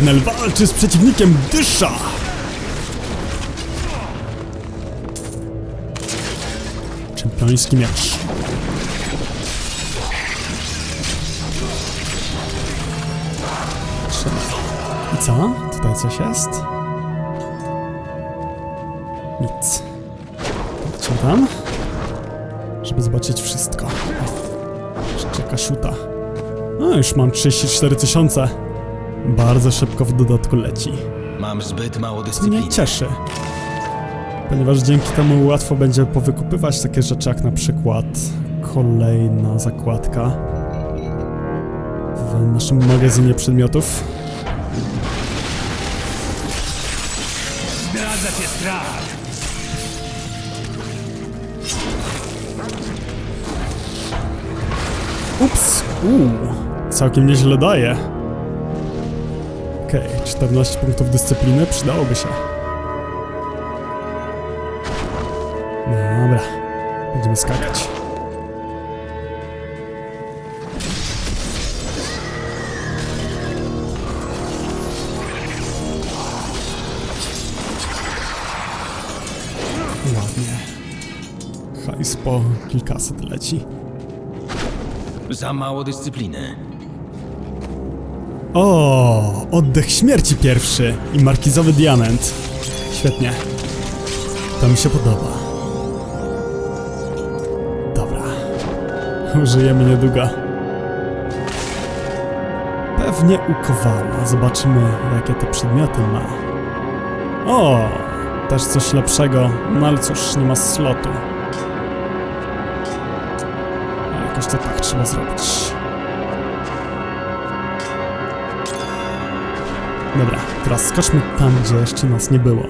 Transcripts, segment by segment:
Kernel walczy z przeciwnikiem Dysza! Czempioński miecz. I co? Tutaj coś jest? Nic. Lecimy tam, żeby zobaczyć wszystko. Jeszcze kaszuta. No, już mam 34 tysiące. Bardzo szybko w dodatku leci. Mam zbyt mało Co mnie dyscypliny. cieszy. Ponieważ dzięki temu łatwo będzie powykupywać takie rzeczy jak na przykład kolejna zakładka w naszym magazynie przedmiotów. Zdradza cię strach! Ups! Uuu, całkiem nieźle daje. Okej, 14 punktów dyscypliny przydałoby się. Dobra, będziemy skakać. Ładnie. Hajs po kilkaset leci. Za mało dyscypliny. O, oddech śmierci pierwszy i markizowy diament. Świetnie. To mi się podoba. Dobra. Użyjemy niedługo. Pewnie u. Zobaczymy, jakie te przedmioty ma. O, też coś lepszego. No ale cóż, nie ma slotu. Jakoś to tak trzeba zrobić. Dobra, teraz skoczmy tam, gdzie jeszcze nas nie było.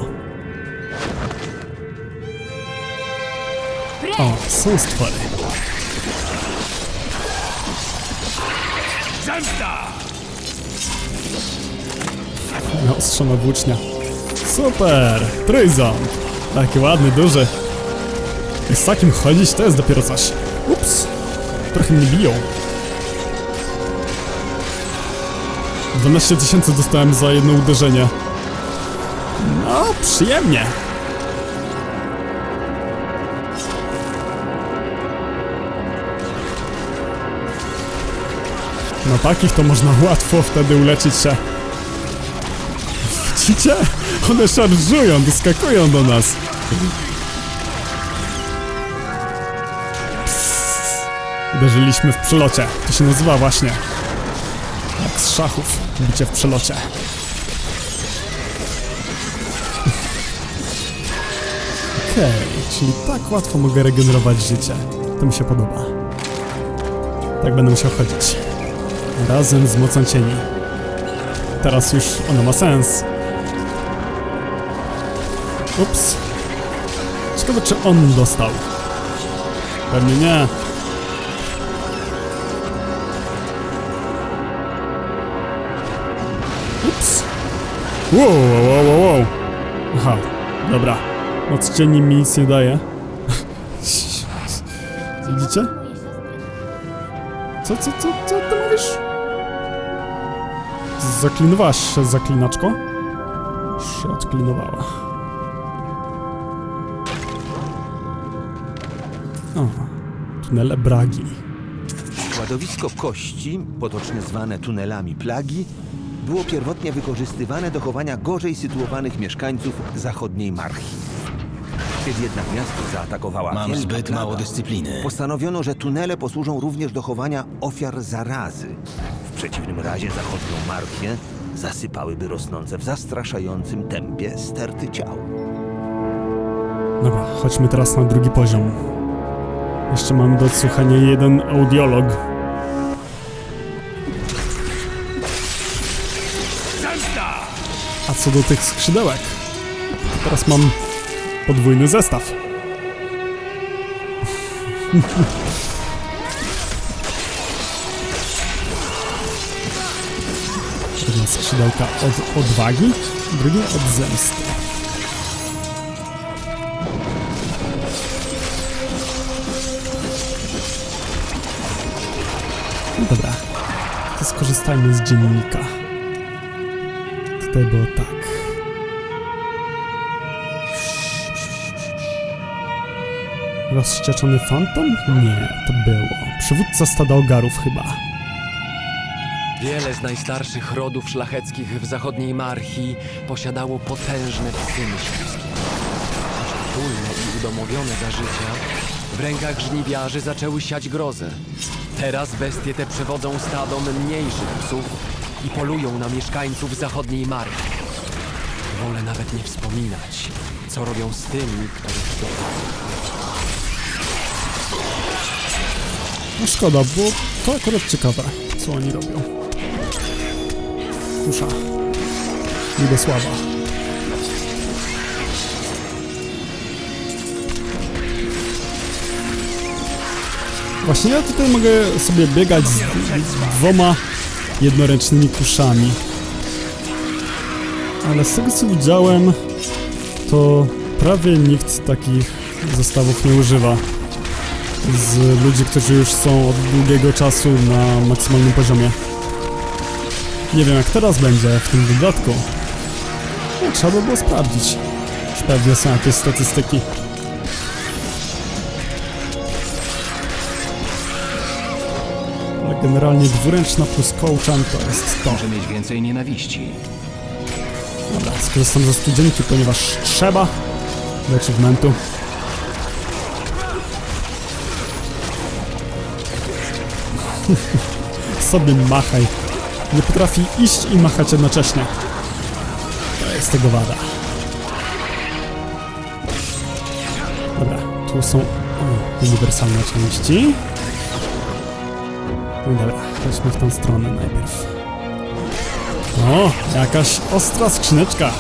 O, są stwory. Naostrzona włócznia. Super! Trójząb! Taki ładny, duży. I z takim chodzić to jest dopiero coś. Ups! Trochę mnie biją. 12 tysięcy dostałem za jedno uderzenie. No, przyjemnie. Na takich to można łatwo wtedy uleczyć się. Widzicie? One szarżują, doskakują do nas. Uderzyliśmy w przelocie. To się nazywa właśnie. Z szachów. Bicie w przelocie. Okej, czyli tak łatwo mogę regenerować życie. To mi się podoba. Tak będę musiał chodzić. Razem z mocą cieni. Teraz już ono ma sens. Ups. Ciekawe, czy on dostał. Pewnie nie. Ups. Wow, wow, wow, wow. Aha, dobra. Moc cieni mi nic nie daje. Widzicie? Co, co, co, co ty mówisz? Zaklinowałaś się, zaklinaczko? Się odklinowała. O, tunele Bragi. Składowisko kości, potocznie zwane tunelami plagi, było pierwotnie wykorzystywane do chowania gorzej sytuowanych mieszkańców zachodniej Marchi. Kiedy jednak miasto zaatakowała Mam wielka zbyt plaga, mało dyscypliny. Postanowiono, że tunele posłużą również do chowania ofiar zarazy. W przeciwnym razie zachodnią Marchię zasypałyby rosnące w zastraszającym tempie sterty ciał. Dobra, chodźmy teraz na drugi poziom. Jeszcze mamy do odsłuchania jeden audiolog. A co do tych skrzydełek, teraz mam podwójny zestaw. Jedna skrzydełka od odwagi, drugie od zemsty. Dobra, to skorzystajmy z dziennika. Było tak. Rozścieczony fantom? Nie, to było. Przywódca stada ogarów chyba. Wiele z najstarszych rodów szlacheckich w zachodniej Marchi posiadało potężne psy myśliwskie. Czulne i udomowione za życia, w rękach żniwiarzy zaczęły siać grozę. Teraz bestie te przewodzą stadom mniejszych psów i polują na mieszkańców zachodniej Marchi. Wolę nawet nie wspominać, co robią z tymi, których dopadł. No szkoda, bo to akurat ciekawe, co oni robią. Kusza. Niebosława. Właśnie ja tutaj mogę sobie biegać z dwoma jednoręcznymi kuszami. Ale z tego co widziałem, to prawie nikt takich zestawów nie używa z ludzi, którzy już są od długiego czasu na maksymalnym poziomie. Nie wiem jak teraz będzie w tym dodatku. No, trzeba by było sprawdzić. Już pewnie są jakieś statystyki. Generalnie dwuręczna plus kołczan to jest to. Może mieć więcej nienawiści. Dobra, skorzystam ze studzienki, ponieważ trzeba do achievementu. Sobie machaj. Nie potrafi iść i machać jednocześnie. To jest tego wada. Dobra, tu są o, uniwersalne części. No chodźmy w tą stronę najpierw. O, jakaś ostra skrzyneczka.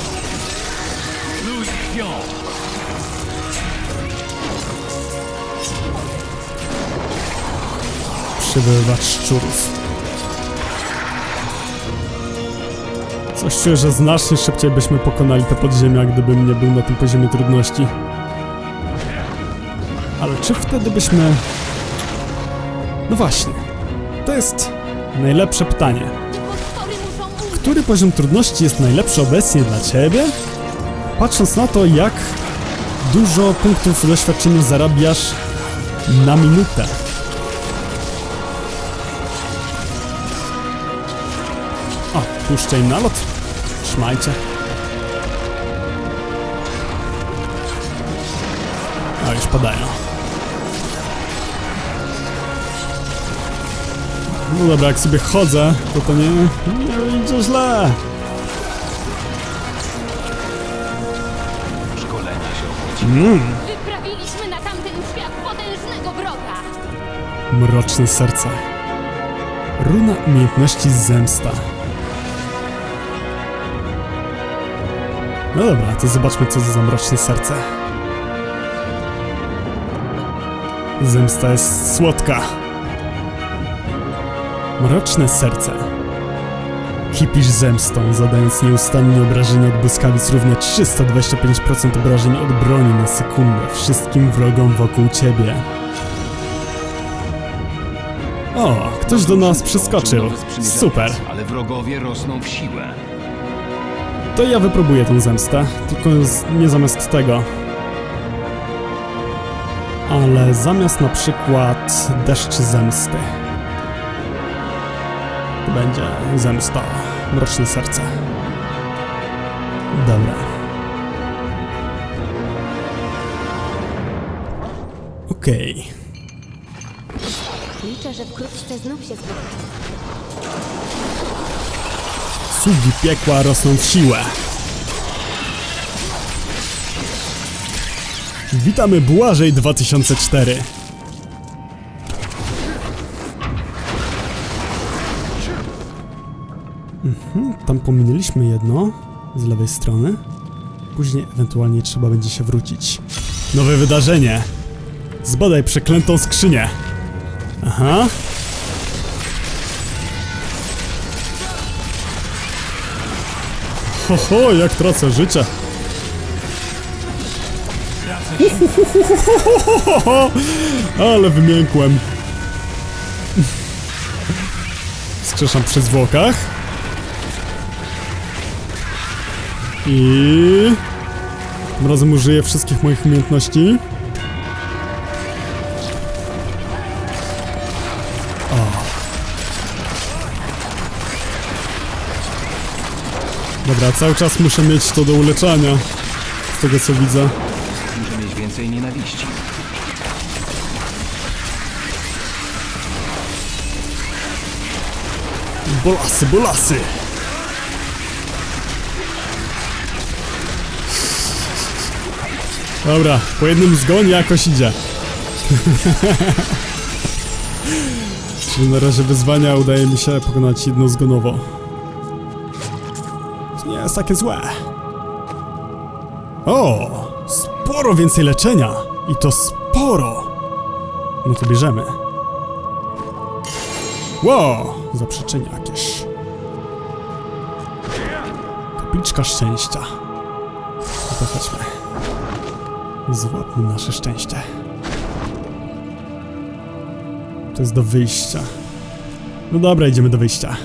Przywoływacz szczurów. Coś czuję, że znacznie szybciej byśmy pokonali te podziemia, gdybym nie był na tym poziomie trudności. Ale czy wtedy byśmy... No właśnie. To jest najlepsze pytanie. Który poziom trudności jest najlepszy obecnie dla Ciebie? Patrząc na to, jak dużo punktów doświadczenia zarabiasz na minutę. O, puszczę im nalot. Trzymajcie. A, już padają. No dobra, jak sobie chodzę, to to nie, nie idzie źle. Szkolenia się opłaci. Wyprawiliśmy na tamten świat potężnego wroga. Mroczne serce. Runa umiejętności zemsta. No dobra, to zobaczmy co to za mroczne serce. Zemsta jest słodka. Mroczne serce. Kipisz zemstą, zadając nieustannie obrażenia od błyskawic równe 325% obrażeń od broni na sekundę wszystkim wrogom wokół ciebie. O, ktoś do nas przeskoczył. Super. Ale wrogowie rosną w siłę. To ja wypróbuję tą zemstę, tylko nie zamiast tego. Ale zamiast na przykład deszczy zemsty. Będzie zemsta, mroczne serce. Dobra. Okej. Liczę, że wkrótce znów się spotkamy. Sługi piekła rosną w siłę. Witamy Błażej 2004. tam pominęliśmy jedno z lewej strony. Później ewentualnie trzeba będzie się wrócić. Nowe wydarzenie. Zbadaj przeklętą skrzynię. Aha. Ho, ho, jak tracę życie. Ale wymiękłem. Skrzeszam przy zwłokach. I... Tym razem użyję wszystkich moich umiejętności. O. Dobra, cały czas muszę mieć to do uleczania. Z tego co widzę. Muszę mieć więcej nienawiści. Bolasy, bolasy! Dobra, po jednym zgonie jakoś idzie. Czyli na razie wyzwania udaje mi się pokonać jednozgonowo. To nie jest takie złe. O! Sporo więcej leczenia! I to sporo! No to bierzemy. Wow! Zaprzeczenie jakieś. Kapliczka szczęścia. No to chodźmy. Złapmy nasze szczęście. To jest do wyjścia. No dobra, idziemy do wyjścia.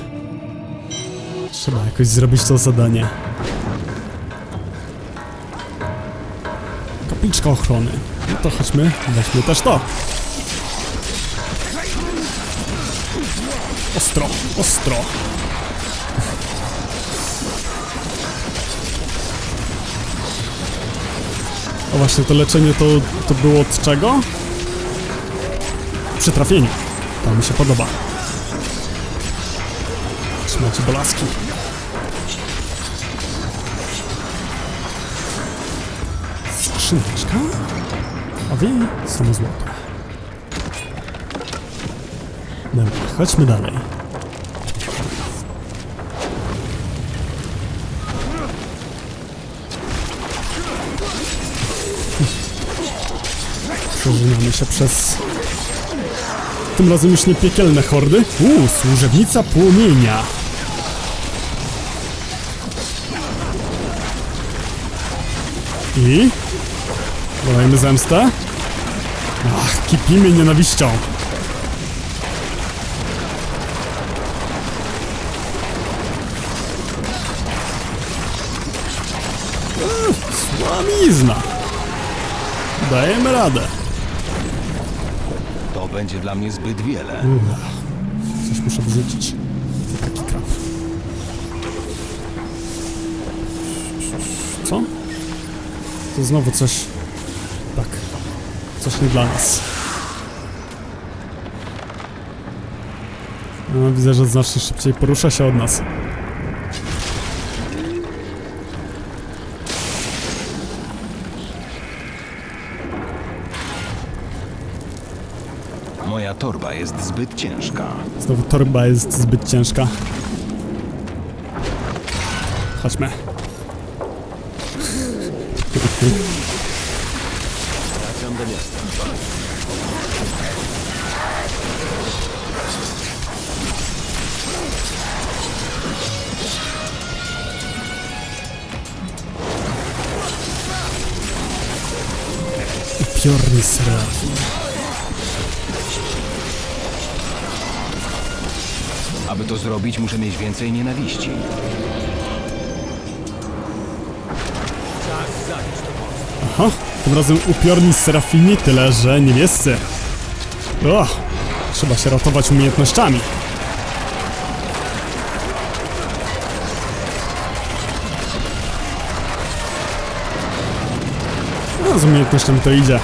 Trzeba jakoś zrobić to zadanie. Kapliczka ochrony. No to chodźmy, weźmy też to. Ostro, ostro. O właśnie, to leczenie to, to było od czego? Przy trafieniu. To mi się podoba. Trzymajcie bolaski. Skrzyneczka? A w jej samo złoto. Dobra, chodźmy dalej. Przeżynamy się przez... Tym razem już nie piekielne hordy. Uuu, służebnica płomienia. I? Dodajmy zemstę. Ach, kipimy nienawiścią. Słamizna. Dajemy radę. Będzie dla mnie zbyt wiele. Coś muszę wrzucić. Taki krab. Co? To znowu coś... Tak. Coś nie dla nas. No, widzę, że znacznie szybciej porusza się od nas. Moja torba jest zbyt ciężka. Znowu torba jest zbyt ciężka. Chodźmy. Wracam do. Aby to zrobić, muszę mieć więcej nienawiści. Aha, tym razem upiorni serafini, tyle że niebiescy. O, trzeba się ratować umiejętnościami. No, z umiejętnościami to idzie.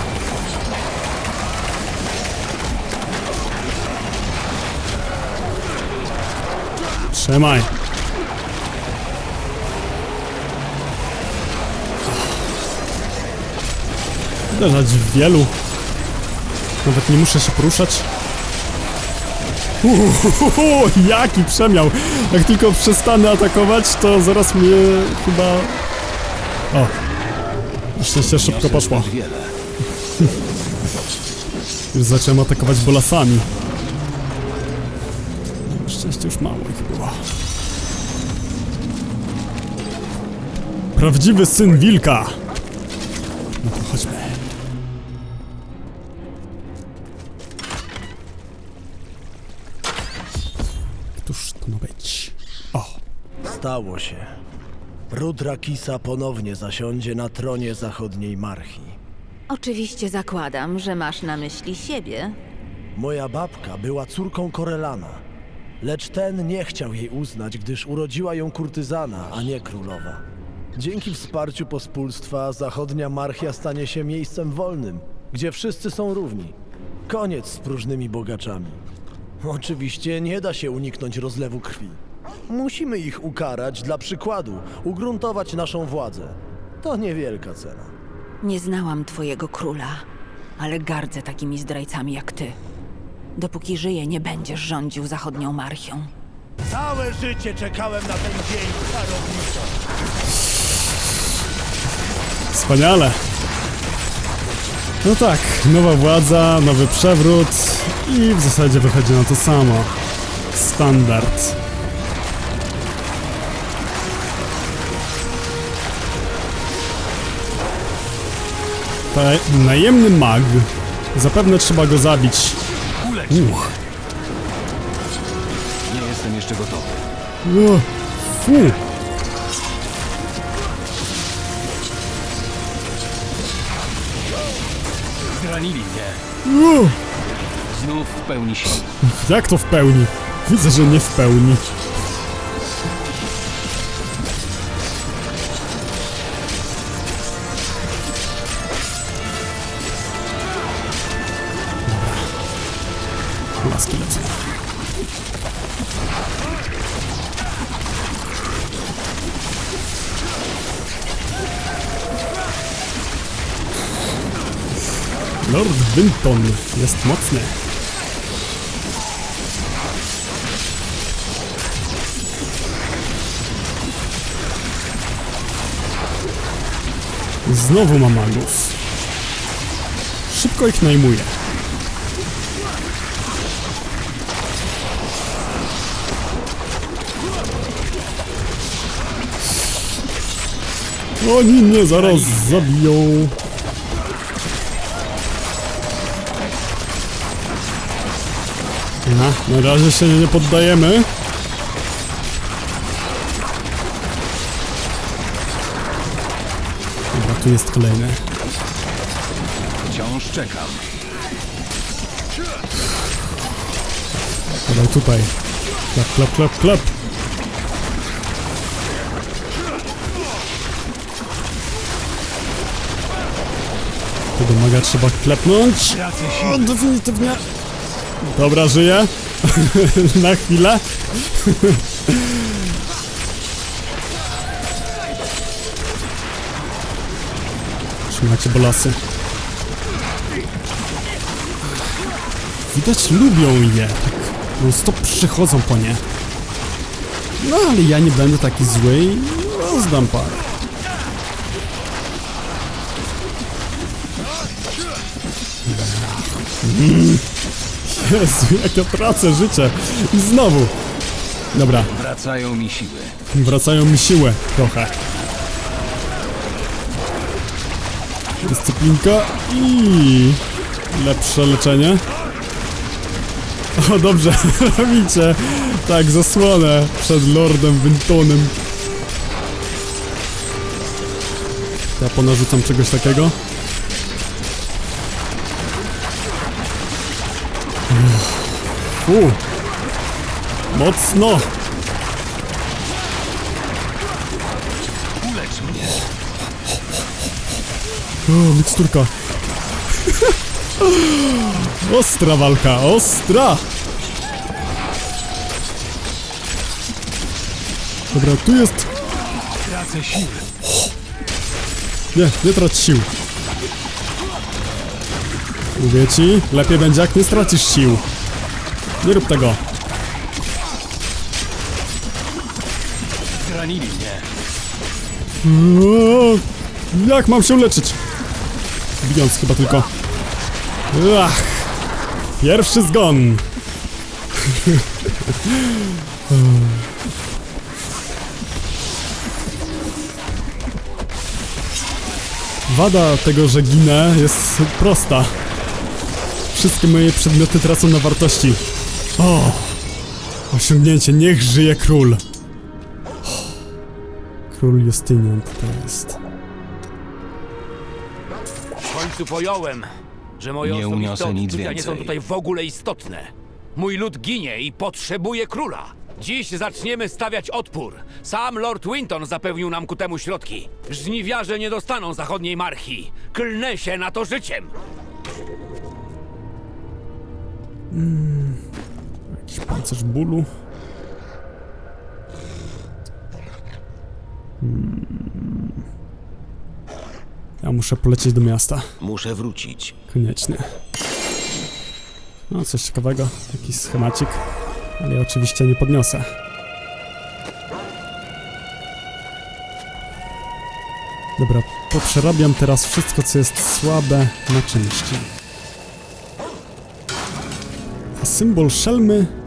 Trzymaj. Uderzać w wielu. Nawet nie muszę się poruszać. Uhuhuhu, jaki przemiał! Jak tylko przestanę atakować, to zaraz mnie chyba... O! Szczęście szybko poszło. Już zacząłem atakować bolasami. Szczęście już mało ich Prawdziwy syn wilka! No to chodźmy. Któż to ma być? O! Stało się. Rudrakisa ponownie zasiądzie na tronie zachodniej Marchi. Oczywiście zakładam, że masz na myśli siebie. Moja babka była córką Korelana, lecz ten nie chciał jej uznać, gdyż urodziła ją kurtyzana, a nie królowa. Dzięki wsparciu pospólstwa zachodnia Marchia stanie się miejscem wolnym, gdzie wszyscy są równi. Koniec z próżnymi bogaczami. Oczywiście nie da się uniknąć rozlewu krwi. Musimy ich ukarać dla przykładu, ugruntować naszą władzę. To niewielka cena. Nie znałam twojego króla, ale gardzę takimi zdrajcami jak ty. Dopóki żyję, nie będziesz rządził zachodnią marchią. Całe życie czekałem na ten dzień, czarowniczo. Wspaniale. No tak, nowa władza, nowy przewrót i w zasadzie wychodzi na to samo. Standard. Ta, najemny mag. Zapewne trzeba go zabić. Uch. Nie jestem jeszcze gotowy. O, fu. Zranili mnie. O, Znów w pełni sił. jak to w pełni? Widzę, że nie w pełni. Jest mocny. Znowu ma magów. Szybko ich najmuje. Oni mnie zaraz zabiją. Na, na razie się nie poddajemy. Dobra, tu jest kolejny. Wciąż czekam. Dawaj tutaj. Klap, klap, klap, klap. Tego maga trzeba klepnąć. O, definitywnie. Dobra, żyję. Na chwilę. Trzymacie bolasy. Widać lubią je. Tak stop przychodzą po nie. No ale ja nie będę taki zły i rozdam parę. Mm. Jezu, jak ja tracę życie. I znowu. Dobra, Wracają mi siły. wracają mi siłę trochę. Dyscyplinka i lepsze leczenie. O dobrze, robicie. Tak, zasłonę przed Lordem Wintonem. Ja ponarzucam czegoś takiego. U. Mocno. Ulecz mnie. O, miksturka. Ostra walka, ostra! Dobra, tu jest... Tracę siły. Nie, nie trać sił. Mówię ci, lepiej będzie jak nie stracisz sił. Nie rób tego. Zranili mnie. Jak mam się leczyć? Bijąc chyba tylko. Ach, pierwszy zgon. Wada tego, że ginę jest prosta. Wszystkie moje przedmioty tracą na wartości. O! Osiągnięcie, niech żyje król. Król Justynian to jest. W końcu pojąłem, że moje Nie osobiste nic odczucia nie są więcej. tutaj w ogóle istotne. Mój lud ginie i potrzebuje króla. Dziś zaczniemy stawiać odpór. Sam Lord Winton zapewnił nam ku temu środki. Żniwiarze nie dostaną zachodniej marchi. Klnę się na to życiem. Jakiś pancerz bólu. Hmm. Ja muszę polecieć do miasta. Muszę wrócić. Koniecznie. No, coś ciekawego. Jakiś schemacik. Ale ja oczywiście nie podniosę. Dobra, poprzerabiam teraz wszystko, co jest słabe na części. A symbol szelmy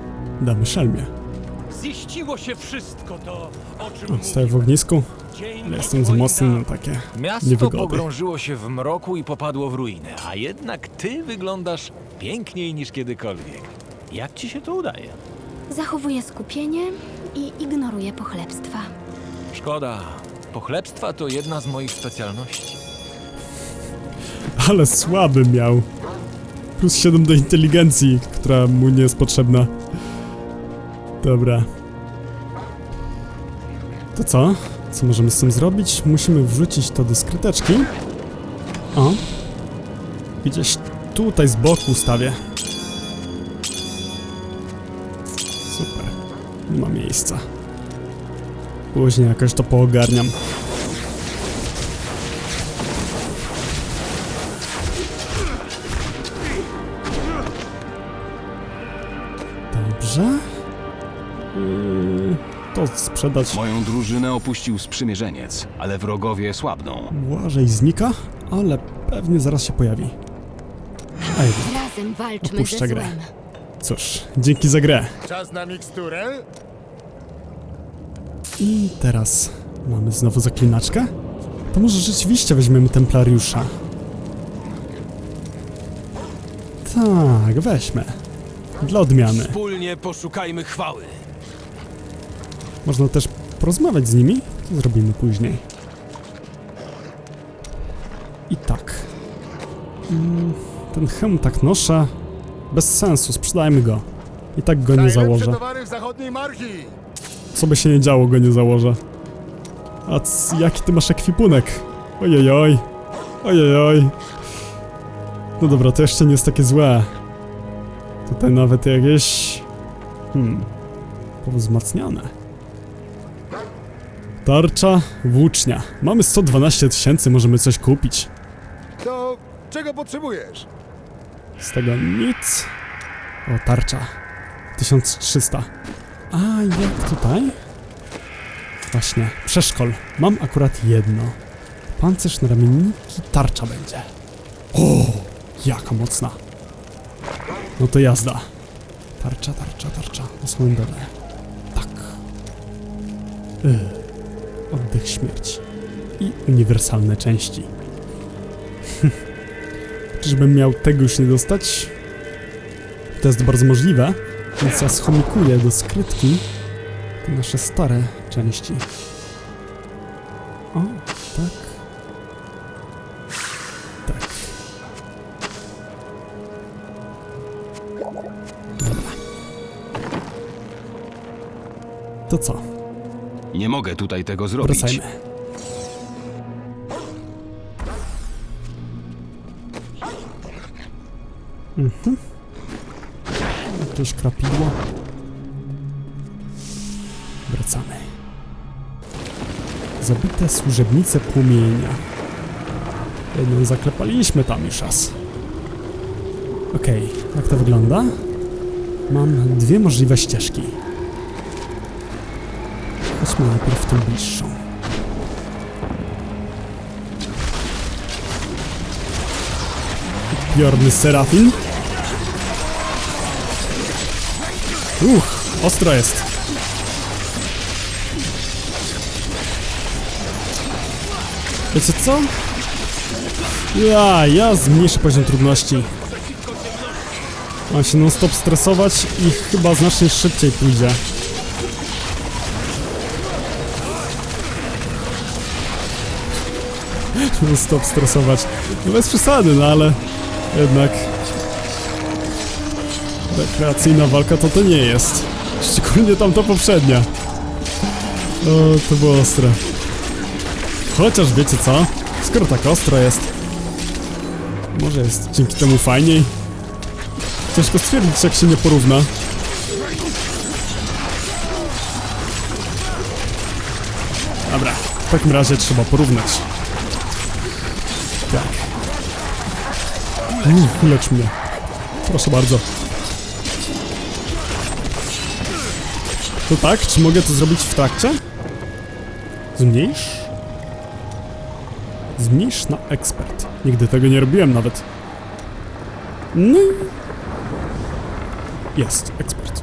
damy szelmie. Ziściło się wszystko to, o czym Stoję w ognisku, ale jestem za mocny na takie Miasto niewygody. pogrążyło się w mroku i popadło w ruinę, a jednak ty wyglądasz piękniej niż kiedykolwiek. Jak ci się to udaje? Zachowuję skupienie i ignoruję pochlebstwa. Szkoda. Pochlebstwa to jedna z moich specjalności. Ale słaby miał. Plus 7 do inteligencji, która mu nie jest potrzebna. Dobra. To co? Co możemy z tym zrobić? Musimy wrzucić to do skryteczki. O. Gdzieś tutaj z boku ustawię. Super. Nie ma miejsca. Później jakoś to poogarniam. Sprzedać. Moją drużynę opuścił sprzymierzeniec, ale wrogowie słabną. Błażej znika, ale pewnie zaraz się pojawi. Ej, Razem walczmy Opuszczę ze grę. złem. cóż, dzięki za grę. Czas na miksturę? I teraz mamy znowu zaklinaczkę? To może rzeczywiście weźmiemy Templariusza. Tak, weźmy. Dla odmiany. Wspólnie poszukajmy chwały. Można też porozmawiać z nimi. To zrobimy później. I tak. Mm, Ten hełm tak noszę. Bez sensu, sprzedajmy go. I tak go nie założę. Co by się nie działo, go nie założę. A jaki ty masz ekwipunek? Ojojoj. Ojojoj. No dobra, to jeszcze nie jest takie złe. Tutaj nawet jakieś... Hmm... Powzmacniane. Tarcza, włócznia. Mamy 112 tysięcy, możemy coś kupić. To czego potrzebujesz? Z tego nic. O, tarcza. 1300. A jak tutaj? Właśnie, przeszkol. Mam akurat jedno. Pancerz na ramienniki, tarcza będzie. O, jaka mocna. No to jazda. Tarcza, tarcza, tarcza. Dole. Tak. Ugh. Oddech śmierci. I uniwersalne części. Czyżbym miał tego już nie dostać? To jest bardzo możliwe, więc ja schomikuję do skrytki te nasze stare części. O, tak. Tak. Dobra. To co? Nie mogę tutaj tego zrobić. Wracajmy. Mhm. Jakieś krapidło. Wracamy. Zabite służebnice płomienia. Jedną zaklepaliśmy tam już raz. Okej, jak to wygląda? Mam dwie możliwe ścieżki. Chodźmy najpierw tą bliższą. Piorny Serafin. Uch, ostro jest. Wiecie co? Ja, ja zmniejszę poziom trudności. Mam się non stop stresować i chyba znacznie szybciej pójdzie. Stop stresować. No bez przesady, no ale jednak rekreacyjna walka to to nie jest. Szczególnie tamta poprzednia. O, to było ostre. Chociaż wiecie co? Skoro tak ostro jest, może jest dzięki temu fajniej? Ciężko stwierdzić, jak się nie porówna. Dobra, w takim razie trzeba porównać. Mm, lecz mnie. Proszę bardzo. To tak? Czy mogę to zrobić w trakcie? Zmniejsz? Zmniejsz na ekspert. Nigdy tego nie robiłem nawet. No i... Jest, ekspert.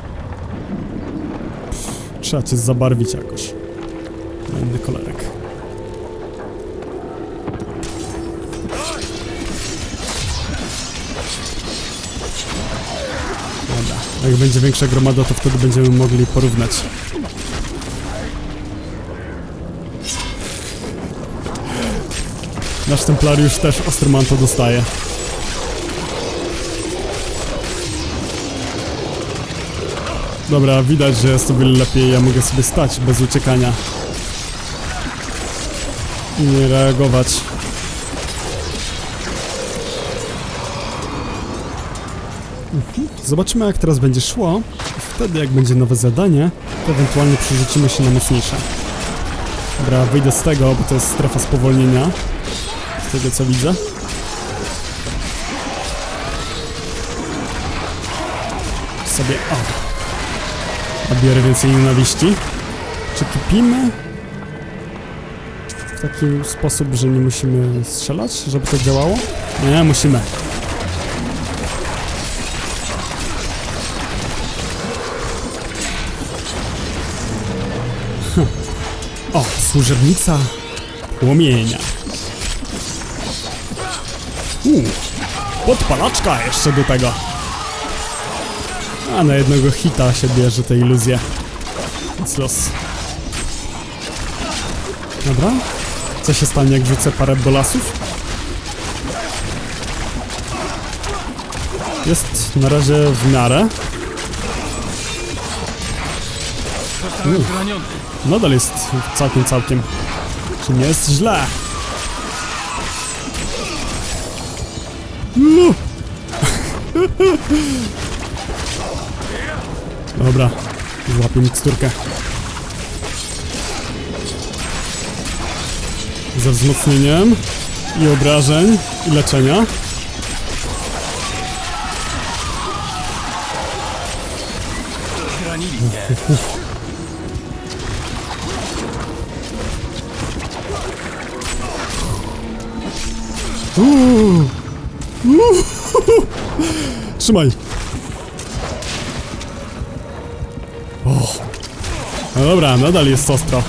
Trzeba cię zabarwić jakoś. Jak będzie większa gromada, to wtedy będziemy mogli porównać. Nasz templariusz też ostry manto dostaje. Dobra, widać, że jest o wiele lepiej. Ja mogę sobie stać bez uciekania. I nie reagować. Zobaczymy jak teraz będzie szło. Wtedy jak będzie nowe zadanie, to ewentualnie przerzucimy się na mocniejsze. Dobra, wyjdę z tego, bo to jest strefa spowolnienia. Z tego co widzę. Sobie o. Odbiorę więcej nienawiści. Czy kupimy? W taki sposób, że nie musimy strzelać, żeby to działało? Nie, musimy. O, służebnica płomienia. Uuu, podpalaczka jeszcze do tego. A na jednego hita się bierze te iluzje. Więc los. Dobra. Co się stanie, jak wrzucę parę bolasów? Jest na razie w miarę. Zostałem zraniony. Nadal jest całkiem, całkiem. Czy nie jest źle? No. Dobra, złapię miksturkę. Ze wzmocnieniem i obrażeń i leczenia. Zranili mnie. Trzymaj. O. No dobra, nadal jest ostro.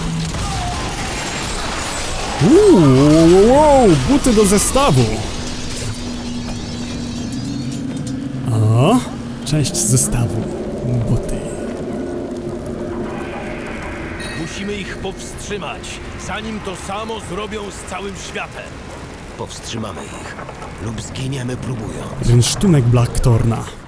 Uuu, wow, buty do zestawu. O, część zestawu. Buty. Musimy ich powstrzymać, zanim to samo zrobią z całym światem. Powstrzymamy ich lub zginiemy próbując. Blacktorna.